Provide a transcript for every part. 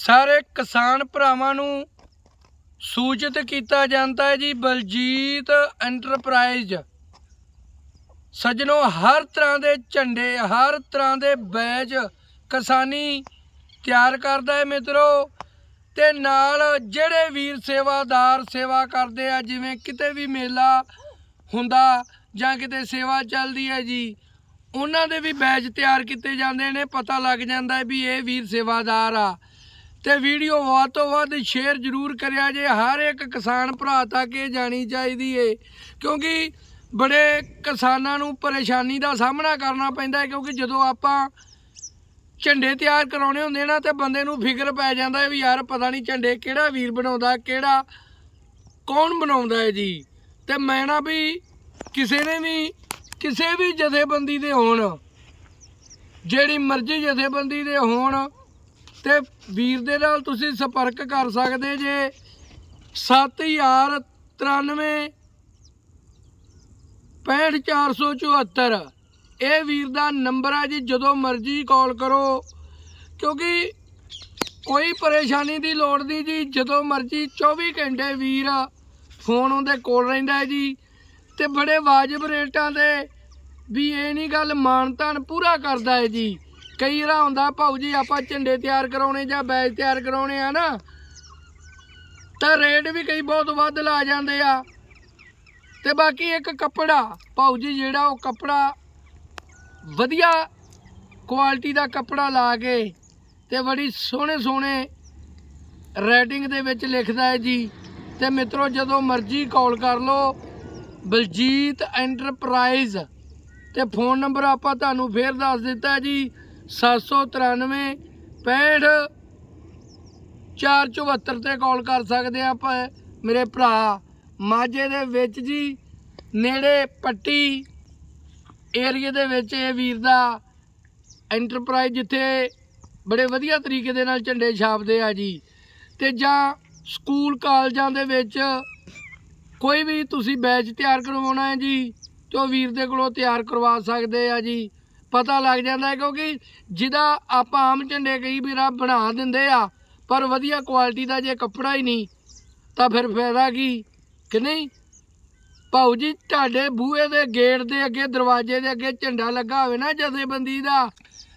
ਸਾਰੇ ਕਿਸਾਨ ਭਰਾਵਾਂ ਨੂੰ ਸੂਚਿਤ ਕੀਤਾ ਜਾਂਦਾ ਹੈ ਜੀ, ਬਲਜੀਤ ਐਂਟਰਪ੍ਰਾਈਜ਼ ਸੱਜਣੋ, ਹਰ ਤਰ੍ਹਾਂ ਦੇ ਝੰਡੇ, ਹਰ ਤਰ੍ਹਾਂ ਦੇ ਬੈਜ ਕਿਸਾਨੀ ਤਿਆਰ ਕਰਦਾ ਹੈ ਮਿੱਤਰੋ। ਤੇ ਨਾਲ ਜਿਹੜੇ ਵੀਰ ਸੇਵਾਦਾਰ ਸੇਵਾ ਕਰਦੇ ਆ, ਜਿਵੇਂ ਕਿਤੇ ਵੀ ਮੇਲਾ ਹੁੰਦਾ ਜਾਂ ਕਿਤੇ ਸੇਵਾ ਚੱਲਦੀ ਹੈ ਜੀ, ਉਹਨਾਂ ਦੇ ਵੀ ਬੈਜ ਤਿਆਰ ਕੀਤੇ ਜਾਂਦੇ ਨੇ। ਪਤਾ ਲੱਗ ਜਾਂਦਾ ਵੀ ਇਹ ਵੀਰ ਸੇਵਾਦਾਰ ਆ। ਤੇ ਵੀਡੀਓ ਵੱਧ ਤੋਂ ਵੱਧ ਸ਼ੇਅਰ ਜ਼ਰੂਰ ਕਰਿਆ ਜੇ, ਹਰ ਇੱਕ ਕਿਸਾਨ ਭਰਾ ਤੱਕ ਇਹ ਜਾਣੀ ਚਾਹੀਦੀ ਏ। ਕਿਉਂਕਿ ਬੜੇ ਕਿਸਾਨਾਂ ਨੂੰ ਪਰੇਸ਼ਾਨੀ ਦਾ ਸਾਹਮਣਾ ਕਰਨਾ ਪੈਂਦਾ ਕਿਉਂਕਿ ਜਦੋਂ ਆਪਾਂ ਝੰਡੇ ਤਿਆਰ ਕਰਾਉਣੇ ਹੁੰਦੇ ਨਾ, ਤੇ ਬੰਦੇ ਨੂੰ ਫਿਕਰ ਪੈ ਜਾਂਦਾ ਵੀ ਯਾਰ ਪਤਾ ਨਹੀਂ ਝੰਡੇ ਕਿਹੜਾ ਵੀਰ ਬਣਾਉਂਦਾ, ਕਿਹੜਾ ਕੌਣ ਬਣਾਉਂਦਾ ਹੈ ਜੀ। ਤੇ ਮੈਂ ਨਾ ਵੀ ਕਿਸੇ ਨੇ ਵੀ, ਕਿਸੇ ਵੀ ਜਥੇਬੰਦੀ ਦੇ ਹੋਣ, ਜਿਹੜੀ ਮਰਜ਼ੀ ਜਥੇਬੰਦੀ ਦੇ ਹੋਣ ਤੇ ਵੀਰ ਦੇ ਨਾਲ ਤੁਸੀਂ ਸੰਪਰਕ ਕਰ ਸਕਦੇ ਜੇ 7093 65474 ਇਹ ਵੀਰ ਦਾ ਨੰਬਰ ਹੈ ਜੀ, ਜਦੋਂ ਮਰਜ਼ੀ ਕਾਲ ਕਰੋ। ਕਿਉਂਕਿ ਕੋਈ ਪਰੇਸ਼ਾਨੀ ਦੀ ਲੋੜ ਨਹੀਂ ਜੀ, ਜਦੋਂ ਮਰਜ਼ੀ 24 ਘੰਟੇ ਵੀਰ ਫੋਨ ਉਹਦੇ ਕੋਲ ਰਹਿੰਦਾ ਹੈ ਜੀ। ਤੇ ਬੜੇ ਵਾਜਬ ਰੇਟਾਂ ਤੇ ਵੀ ਇਹ ਨਹੀਂ ਗੱਲ ਮਾਨਤਾਨ ਪੂਰਾ ਕਰਦਾ ਹੈ ਜੀ। ਕਈ ਵਾਰ ਹੁੰਦਾ ਭਾਊ ਜੀ, ਆਪਾਂ ਝੰਡੇ ਤਿਆਰ ਕਰਾਉਣੇ ਜਾਂ ਬੈਜ ਤਿਆਰ ਕਰਾਉਣੇ ਆ ਨਾ, ਤਾਂ ਰੇਟ ਵੀ ਕਈ ਬਹੁਤ ਵੱਧ ਲਾ ਜਾਂਦੇ ਆ। ਤੇ ਬਾਕੀ ਇੱਕ ਕੱਪੜਾ ਭਾਊ ਜੀ, ਜਿਹੜਾ ਉਹ ਕੱਪੜਾ ਵਧੀਆ ਕੁਆਲਿਟੀ ਦਾ ਕੱਪੜਾ ਲਾ ਕੇ ਤੇ ਬੜੀ ਸੋਹਣੇ ਸੋਹਣੇ ਰਾਈਟਿੰਗ ਦੇ ਵਿੱਚ ਲਿਖਦਾ ਹੈ ਜੀ। ਤੇ ਮਿੱਤਰੋ, ਜਦੋਂ ਮਰਜ਼ੀ ਕਾਲ ਕਰ ਲਓ, ਬਲਜੀਤ ਐਂਟਰਪ੍ਰਾਈਜ਼ ਤੇ ਫੋਨ ਨੰਬਰ ਆਪਾਂ ਤੁਹਾਨੂੰ ਫੇਰ ਦੱਸ ਦਿੱਤਾ ਜੀ। 793 65 474 ਤੇ ਕਾਲ ਕਰ ਸਕਦੇ ਆ ਆਪਾਂ, ਮੇਰੇ ਭਰਾ ਮਾਝੇ ਦੇ ਵਿੱਚ ਜੀ, ਨੇੜੇ ਪੱਟੀ ਏਰੀਏ ਦੇ ਵਿੱਚ ਇਹ ਵੀਰ ਦਾ ਐਂਟਰਪ੍ਰਾਈਜ਼ ਜਿੱਥੇ ਬੜੇ ਵਧੀਆ ਤਰੀਕੇ ਦੇ ਨਾਲ ਝੰਡੇ ਛਾਪਦੇ ਆ ਜੀ। ਤੇ ਜਾਂ ਸਕੂਲ ਕਾਲਜਾਂ ਦੇ ਵਿੱਚ ਕੋਈ ਵੀ ਤੁਸੀਂ ਬੈਚ ਤਿਆਰ ਕਰਵਾਉਣਾ ਹੈ ਜੀ, ਤੇ ਉਹ ਵੀਰ ਦੇ ਕੋਲੋਂ ਤਿਆਰ ਕਰਵਾ ਸਕਦੇ ਆ ਜੀ। ਪਤਾ ਲੱਗ ਜਾਂਦਾ ਕਿਉਂਕਿ ਜਿਹਦਾ ਆਪਾਂ ਆਮ ਝੰਡੇ ਕਈ ਵੀਰਾ ਬਣਾ ਦਿੰਦੇ ਆ, ਪਰ ਵਧੀਆ ਕੁਆਲਿਟੀ ਦਾ ਜੇ ਕੱਪੜਾ ਹੀ ਨਹੀਂ, ਤਾਂ ਫਿਰ ਫਾਇਦਾ ਕੀ? ਕਿ ਨਹੀਂ? ਭਾਊ ਜੀ, ਤੁਹਾਡੇ ਬੂਹੇ ਦੇ ਗੇਟ ਦੇ ਅੱਗੇ, ਦਰਵਾਜ਼ੇ ਦੇ ਅੱਗੇ ਝੰਡਾ ਲੱਗਾ ਹੋਵੇ ਨਾ ਜਥੇਬੰਦੀ ਦਾ,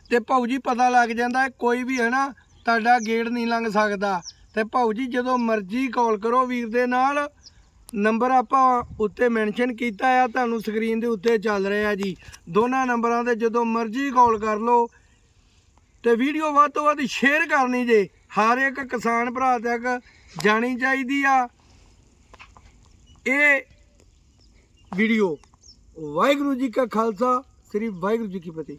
ਤੇ ਭਾਊ ਜੀ ਪਤਾ ਲੱਗ ਜਾਂਦਾ ਕੋਈ ਵੀ ਹੈ ਨਾ, ਤੁਹਾਡਾ ਗੇਟ ਨਹੀਂ ਲੰਘ ਸਕਦਾ। ਤੇ ਭਾਊ ਜੀ ਜਦੋਂ ਮਰਜ਼ੀ ਕਾਲ ਕਰੋ ਵੀਰ ਦੇ ਨਾਲ ਨੰਬਰ ਆਪਾਂ ਉੱਤੇ ਮੈਂਸ਼ਨ ਕੀਤਾ ਆ, ਤੁਹਾਨੂੰ ਸਕਰੀਨ ਦੇ ਉੱਤੇ ਚੱਲ ਰਿਹਾ ਜੀ। ਦੋਨਾਂ ਨੰਬਰਾਂ ਤੇ ਜਦੋਂ ਮਰਜ਼ੀ ਕਾਲ ਕਰ ਲਓ ਤੇ ਵੀਡੀਓ ਵੱਧ ਤੋਂ ਵੱਧ ਸ਼ੇਅਰ ਕਰਨੀ ਜੇ। ਹਰ ਇੱਕ ਕਿਸਾਨ ਭਰਾ ਤੱਕ ਜਾਣੀ ਚਾਹੀਦੀ ਆ ਇਹ ਵੀਡੀਓ। ਵਾਹਿਗੁਰੂ ਜੀ ਕਾ ਖਾਲਸਾ, ਸ੍ਰੀ ਵਾਹਿਗੁਰੂ ਜੀ ਕੀ ਫਤਿਹ।